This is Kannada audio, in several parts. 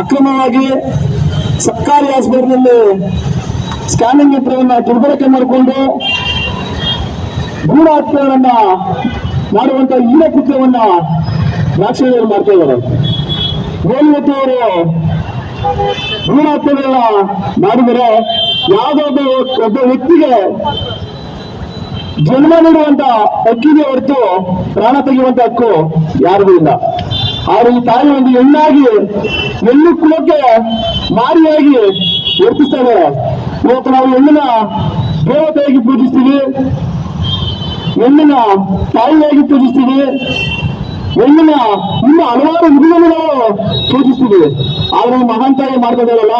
ಅಕ್ರಮವಾಗಿ ಸರ್ಕಾರಿ ಆಸ್ಪತ್ರೆಯಲ್ಲಿ ಸ್ಕ್ಯಾನಿಂಗ್ ಯಂತ್ರವನ್ನ ದುರ್ಬಳಕೆ ಮಾಡಿಕೊಂಡು ಭೂಣ ಹತ್ಯೆಗಳನ್ನ ಮಾಡುವಂತ ಈರ ಕೃತ್ಯವನ್ನ ರಾಕ್ಷಸರು ಮಾಡ್ತಾ ಇದ್ದಾರೆ. ಮೇಲ್ವತ್ತು ಅವರು ಹತ್ಯೆಗಳನ್ನ ಮಾಡಿದರೆ ಯಾವುದೊಬ್ಬ ಒಬ್ಬ ವ್ಯಕ್ತಿಗೆ ಜನ್ಮ ನೀಡುವಂತ ಹಕ್ಕಿಗೆ ಹೊರತು ಪ್ರಾಣ ತೆಗೆಯುವಂತ ಹಕ್ಕು ಯಾರಿಗೂ ಇಲ್ಲ. ಆದ್ರೆ ಈ ತಾಯಿ ಒಂದು ಹೆಣ್ಣಾಗಿ ಹೆಣ್ಣು ಕುಲಕ್ಕೆ ಮಾರಿಯಾಗಿ ವರ್ತಿಸ್ತಾ ಇವತ್ತು ನಾವು ಹೆಣ್ಣಿನ ದೇವತೆಯಾಗಿ ಪೂಜಿಸ್ತೀವಿ. ಹೆಣ್ಣಿನ ತಾಯಿಯಾಗಿ ಪೂಜಿಸ್ತೀವಿ. ಹೆಣ್ಣಿನ ಇನ್ನು ಹಲವಾರು ಹುಡುಗರು ನಾವು ಪೂಜಿಸ್ತೀವಿ ಆದ್ರೆ ಈ ಮಹಾನ್ ತಾಯಿ ಮಾಡ್ತಿದ್ದಾರಲ್ಲ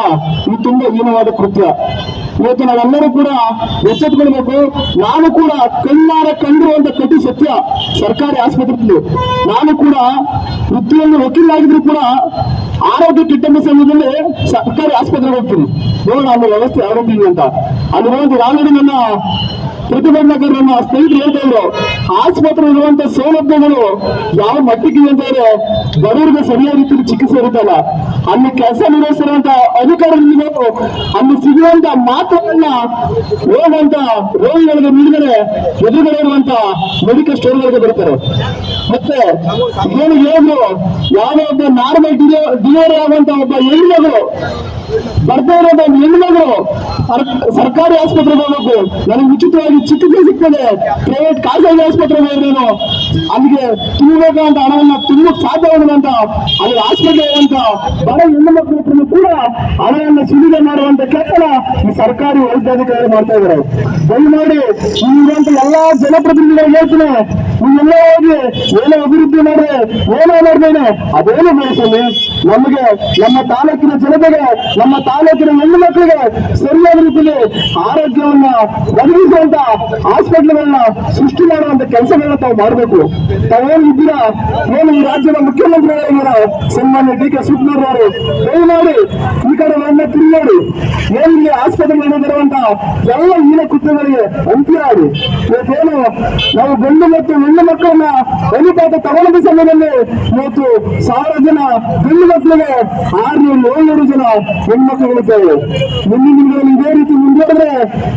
ಇದು ತುಂಬಾ ಹೀನವಾದ ಕೃತ್ಯ. ಇವತ್ತು ನಾವೆಲ್ಲರೂ ಕೂಡ ಎಚ್ಚೆತ್ಕೊಳ್ಬೇಕು ನಾನು ಕೂಡ ಕಣ್ಣಾರ ಕಂಡಿರುವಂತ ಕಟಿ ಸತ್ಯ ಸರ್ಕಾರಿ ಆಸ್ಪತ್ರೆಯಲ್ಲಿ. ನಾನು ಕೂಡ ವೃತ್ತಿಯಲ್ಲಿ ವಕೀಲಾಗಿದ್ರು ಕೂಡ ಆರೋಗ್ಯ ಕಿಟ್ಟಂಬ ಸಮಯದಲ್ಲಿ ಸರ್ಕಾರಿ ಆಸ್ಪತ್ರೆಗೆ ಹೋಗ್ತೀನಿ. ನೋಡೋಣ ಅಲ್ಲಿ ವ್ಯವಸ್ಥೆ ಇದೆ ಅಂತ. ಅಲ್ಲಿ ಹೋಗಿ ನನ್ನ ಪ್ರತಿಭಟನಾಕಾರರನ್ನ ಸ್ನೇಹಿತರು ಹೇಳ್ತಾ ಇದ್ರು. ಆಸ್ಪತ್ರೆ ಇರುವಂತ ಸೌಲಭ್ಯಗಳು ಯಾವ ಮಟ್ಟಿಗೆ ಅಂತ ಬಡವರಿಗೆ ಸರಿಯಾದ ರೀತಿಯಲ್ಲಿ ಚಿಕಿತ್ಸೆ ಇರುತ್ತಲ್ಲ. ಅಲ್ಲಿ ಕೆಲಸ ನಿರ್ವಹಿಸಿರುವಂತ ಅಧಿಕಾರಿಗಳು ಅಲ್ಲಿ ಸಿಗುವಂತ ಮಾತುಗಳನ್ನ ಹೋಗುವಂತ ರೋಗಿಗಳಿಗೆ ನೀಡಿದರೆ ಎದುರುಗಡೆ ಇರುವಂತ ಮೆಡಿಕಲ್ ಸ್ಟೋರ್ಗಳಿಗೆ ಬರುತ್ತಾರೆ. ಮತ್ತೆ ಏನು ಹೇಳಿದ್ರು? ಯಾವ ಒಬ್ಬ ನಾರ್ಮಲ್ ಡಿಲಿವರಿ ಆಗುವಂತ ಒಬ್ಬ ಹೆಣ್ಮಗಳು ಬರ್ತಾ ಇರೋದು ಹೆಣ್ಮಗಳು ಸರ್ಕಾರಿ ಆಸ್ಪತ್ರೆಗೆ ಹೋಗಬೇಕು. ನನಗೆ ಉಚಿತವಾಗಿ ಚಿಕಿತ್ಸೆ ಸಿಗ್ತದೆ. ಪ್ರೈವೇಟ್ ಖಾಸಗಿ ಆಸ್ಪತ್ರೆಗೆ ಹೋದ್ರೇನು ಅಲ್ಲಿಗೆ ತುಂಬಬೇಕಾದಂತ ಹಣವನ್ನ ತುಂಬ ಅಲ್ಲಿ ಆಸ್ಪತ್ರೆ ಅಂತ ಬಡ ಹೆಣ್ಣು ಮಕ್ಕಳು ಕೂಡ ಹಣವನ್ನು ಸುಲಿಗೆ ಮಾಡುವಂತ ಕೆಲಸ ಈ ಸರ್ಕಾರಿ ವೈದ್ಯಾಧಿಕಾರಿ ಮಾಡ್ತಾ ಇದ್ದಾರೆ. ದಯಮಾಡಿ ಇಲ್ಲಿರುವಂತ ಎಲ್ಲಾ ಜನಪ್ರತಿನಿಧಿಗಳು ಹೇಳ್ತೀನಿ ನೀವೆಲ್ಲ ಹೋಗಿ ಏನೋ ಅಭಿವೃದ್ಧಿ ಮಾಡಿ ಏನೋ ಮಾಡ್ದೇನೆ ಅದೇನು ಬಯಸಲಿ ನಮಗೆ ನಮ್ಮ ತಾಲೂಕಿನ ಜನತೆಗೆ, ನಮ್ಮ ತಾಲೂಕಿನ ಹೆಣ್ಣು ಮಕ್ಕಳಿಗೆ ಸರಿಯಾದ ರೀತಿಯಲ್ಲಿ ಆರೋಗ್ಯವನ್ನ ಒದಗಿಸುವಂತ ಹಾಸ್ಪಿಟ್ಲ್ಗಳನ್ನ ಸೃಷ್ಟಿ ಮಾಡುವಂತ ಕೆಲಸಗಳನ್ನ ತಾವು ಮಾಡಬೇಕು. ತಾವೇನು ಇದ್ದೀರಾ? ಏನು ಈ ರಾಜ್ಯದ ಮುಖ್ಯಮಂತ್ರಿಗಳಾಗಿದ್ದೀರಾ ಸನ್ಮಾನ್ಯ ಡಿ ಕೆ ಶಿವಕುಮಾರ್ ಅವರು. ದಯಮಾಡಿ ಈ ಕಡೆ ನನ್ನ ತಿರುಗಾಡಿ. ಏನಿಲ್ಲಿ ಆಸ್ಪತ್ರೆಗಳನ್ನು ಬರುವಂತಹ ಎಲ್ಲ ಹೀನ ಕೃತ್ಯಗಳಿಗೆ ಅಂತ್ಯ ಆಗಿ ಇವತ್ತೇನು ನಾವು ಗಂಡು ಮತ್ತು ಹೆಣ್ಣು ಮಕ್ಕಳನ್ನ ಅನುಪಾತ ತಗೊಳ್ಳದ ಸಮಯದಲ್ಲಿ ಇವತ್ತು ಸಾವಿರ ಜನ ಗಂಡು ಮಕ್ಕಳಿಗೆ ಆರ್ನೂರು ಏಳ್ನೂರು ಜನ ಇದೇ ರೀತಿ ಮುಂದುವರೆದ್ರೆ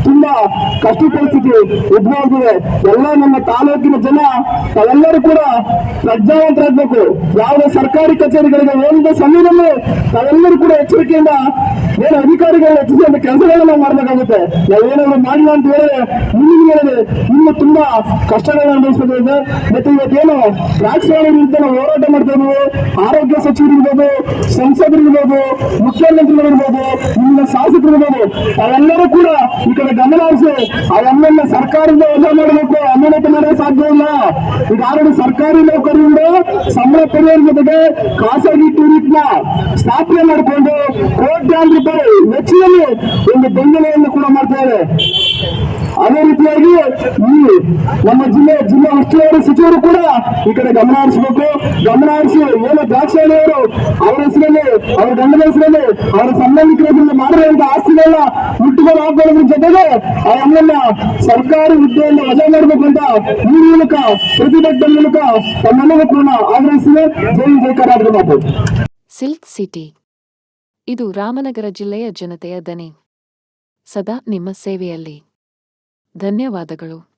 ತುಂಬಾ ಕಷ್ಟ ಪರಿಸ್ಥಿತಿ ಉದ್ಭವಿಸಿದೆ ಎಲ್ಲ ನಮ್ಮ ತಾಲೂಕಿನ ಜನ ತಾವೆಲ್ಲರೂ ಕೂಡ ಪ್ರಜ್ಞಾವಂತರಾಗಬೇಕು. ಯಾವುದೇ ಸರ್ಕಾರಿ ಕಚೇರಿಗಳಿಗೆ ಹೋಗಿದ್ದ ಸಮಯದಲ್ಲಿ ತಾವೆಲ್ಲರೂ ಕೂಡ ಎಚ್ಚರಿಕೆಯಿಂದ ಏನು ಅಧಿಕಾರಿಗಳ ಹೆಚ್ಚಿಸಿ ಒಂದು ಕೆಲಸಗಳನ್ನ ನಾವು ಮಾಡಬೇಕಾಗುತ್ತೆ ನಾವೇನಾದ್ರು ಮಾಡಿಲ್ಲ ಅಂತ ಹೇಳಿದ್ರೆ ಮುಂದಿನ ಹೇಳಿದ್ರೆ ಇನ್ನು ತುಂಬಾ ಕಷ್ಟಗಳನ್ನ ಅನುಭವಿಸಬೇಕಾಗಿದೆ ಮತ್ತೆ ಇವತ್ತೇನು ರಾಜಕಾರಣ ವಿರುದ್ಧ ಹೋರಾಟ ಮಾಡ್ತಾ ಇದ್ದೀವಿ. ಆರೋಗ್ಯ ಸಚಿವರಿರ್ಬೋದು ಸಂಸದರಿರ್ಬೋದು ಮುಖ್ಯಮಂತ್ರಿಗಳಿರ್ಬೋದು ಶಾಸಕರು ಶಾಸಕರಿರ್ಬೋದು ಅವೆಲ್ಲರೂ ಕೂಡ ಈ ಕಡೆ ಗಮನ ಹರಿಸಿ ಅವನ್ನೆಲ್ಲ ಸರ್ಕಾರದಿಂದ ವಜಾ ಮಾಡಬೇಕು. ಅಮಾನತ ಮಾಡಲು ಸಾಧ್ಯ ಇಲ್ಲ. ಈಗ ಆಲ್ರೆಡಿ ಸರ್ಕಾರಿ ನೌಕರಿಯಿಂದ ಸಂಬಳ ಪಡೆಯೋದ್ರ ಜೊತೆಗೆ ಖಾಸಗಿ ಟೂರಿಸ್ಟ್ನ ಸ್ಥಾಪನೆ ಮಾಡಿಕೊಂಡು ಕೋಟ್ಯಾಂತರ ರೂಪಾಯಿ ಮೆಚ್ಚಿನಲ್ಲಿ ಒಂದು ಬೆಂಬಲವನ್ನು ಕೂಡ ಮಾಡ್ತಾರೆ. ಅದೇ ರೀತಿಯಾಗಿ ಈ ನಮ್ಮ ಜಿಲ್ಲೆ, ಜಿಲ್ಲಾ ಉಸ್ತುವಾರಿ ಸಚಿವರು ಕೂಡ ಈ ಕಡೆ ಗಮನ ಹರಿಸಬೇಕು. ಗಮನ ಹರಿಸಿ ಏನು ದ್ರಾಕ್ಷಾಣಿಯವರು ಅವರ ಹೆಸರಲ್ಲಿ, ಅವರ ಗಂಡನ ಹೆಸರಲ್ಲಿ, ಅವರ ಸಂಬಂಧಿಕರ ಹೆಸರಲ್ಲಿ ಮಾಡಿರುವಂತಹ ಆಸ್ತಿಗಳನ್ನ ಮುಟ್ಟುಗಳು ಹಾಕೊಳ್ಳೋದ್ರ ಜೊತೆಗೆ ಅವನ್ನೆಲ್ಲ ಸರ್ಕಾರಿ ಹುದ್ದೆಯನ್ನು ವಜಾ ಮಾಡಬೇಕು ಅಂತ ಈ ಮೂಲಕ, ಪ್ರತಿಭಟನೆ ಮೂಲಕ ತಮ್ಮೆಲ್ಲರೂ ಕೂಡ ಆಗ್ರಹಿಸಿದೆ. ಜೈ ಜೈ ಕರ್ನಾಟಕ ಸಿಲ್ಕ್ ಸಿಟಿ. ಇದು ರಾಮನಗರ ಜಿಲ್ಲೆಯ ಜನತೆಯ ದನಿ. ಸದಾ ನಿಮ್ಮ ಸೇವೆಯಲ್ಲಿ. ಧನ್ಯವಾದಗಳು.